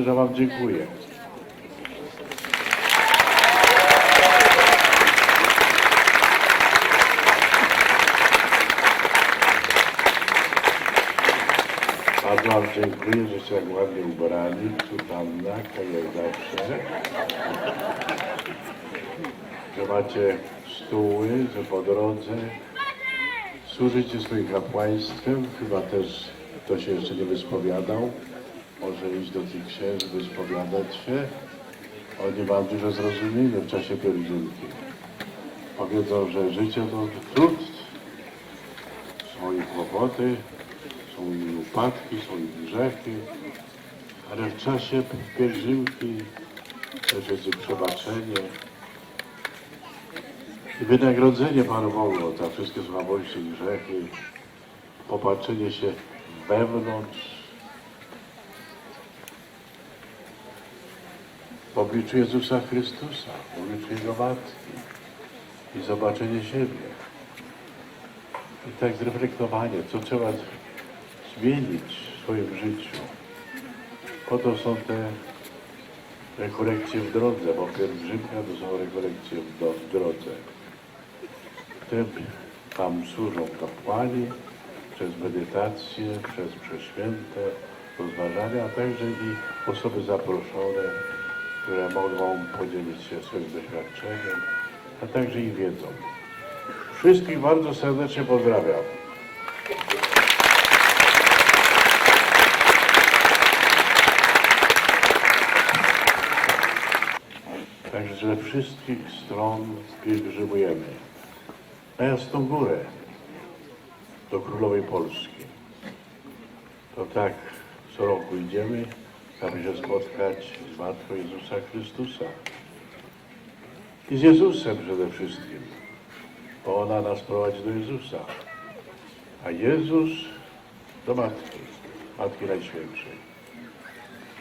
Księża Wam dziękuję. Bardzo Wam dziękuję, że się tak ładnie ubrani. Sutanna, tak jak zawsze. Że macie stóły, że po drodze służycie swoim kapłaństwem. Chyba też kto się jeszcze nie wyspowiadał. Może iść do tych księży, wyspowiadać się. Oni mają dużo zrozumienia w czasie pielgrzymki. Powiedzą, że życie to trud, są i kłopoty, są i upadki, są i grzechy, ale w czasie pielgrzymki też jest przebaczenie. I wynagrodzenie Panu Bogu za wszystkie słabości i grzechy, popatrzenie się wewnątrz, w obliczu Jezusa Chrystusa, w obliczu Jego Matki i zobaczenie siebie. I tak zreflektowanie, co trzeba zmienić w swoim życiu. Po to są te rekolekcje w drodze, bo pielgrzymka to są rekolekcje w, drodze. Tym tam służą kapłani przez medytację, przez prześwięte rozważania, a także i osoby zaproszone, które mogą podzielić się swoim doświadczeniem, a także i wiedzą. Wszystkich bardzo serdecznie pozdrawiam. Także ze wszystkich stron pielgrzymujemy na Jasną Górę do Królowej Polski. To tak co roku idziemy, się spotkać z Matką Jezusa Chrystusa. I z Jezusem przede wszystkim, bo ona nas prowadzi do Jezusa. A Jezus do Matki, Matki Najświętszej.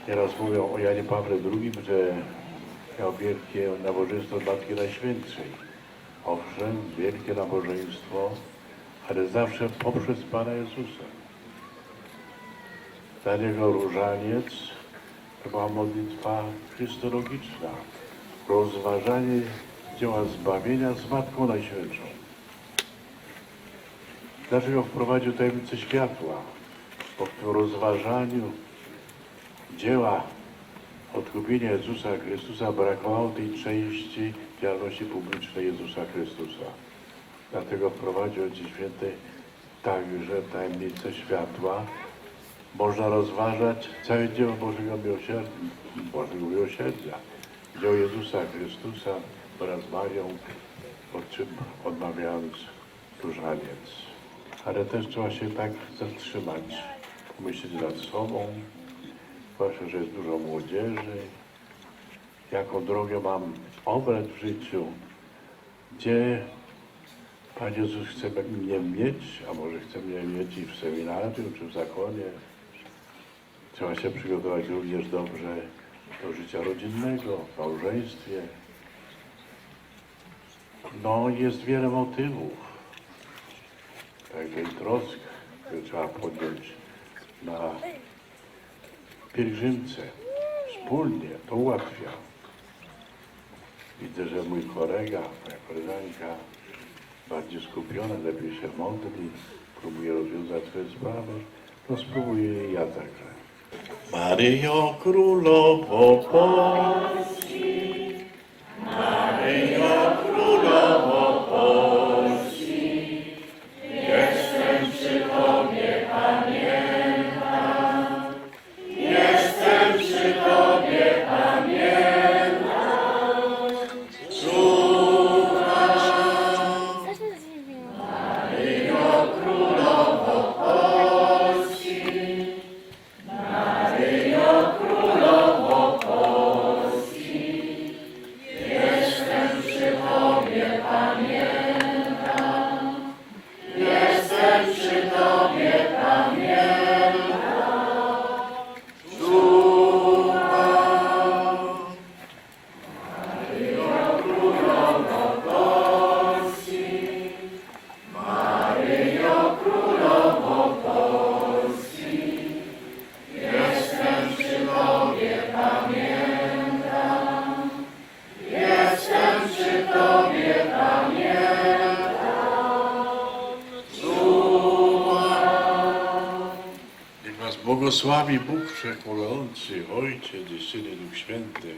Nieraz mówią o Janie Pawle II, że miał wielkie nabożeństwo Matki Najświętszej. Owszem, wielkie nabożeństwo, ale zawsze poprzez Pana Jezusa. Dla Niego różaniec to była modlitwa chrystologiczna, rozważanie dzieła zbawienia z Matką Najświętszą. Dlaczego wprowadził tajemnicę światła? Bo w tym rozważaniu dzieła odkupienia Jezusa Chrystusa brakowało tej części działalności publicznej Jezusa Chrystusa. Dlatego wprowadził Ojciec Święty także tajemnicę światła. Można rozważać całe dzieło Bożego Miłosierdzia, Bożego Miłosierdzia, dzieło Jezusa Chrystusa wraz z Marią, po czym odmawiając różaniec. Ale też trzeba się tak zatrzymać, myśleć nad sobą, zwłaszcza, że jest dużo młodzieży, jaką drogę mam obrać w życiu, gdzie Pan Jezus chce mnie mieć, a może chce mnie mieć i w seminarium, czy w zakonie. Trzeba się przygotować również dobrze do życia rodzinnego, w małżeństwie. No, jest wiele motywów, także i trosk, które trzeba podjąć na pielgrzymce. Wspólnie to ułatwia. Widzę, że mój kolega, moja koleżanka bardziej skupiona, lepiej się modli, próbuje rozwiązać swoje sprawy, to spróbuję i ja także. Maryjo Królowo Polski, błogosławi Bóg Wszechmogący, Ojciec i Syn i Duch Święty.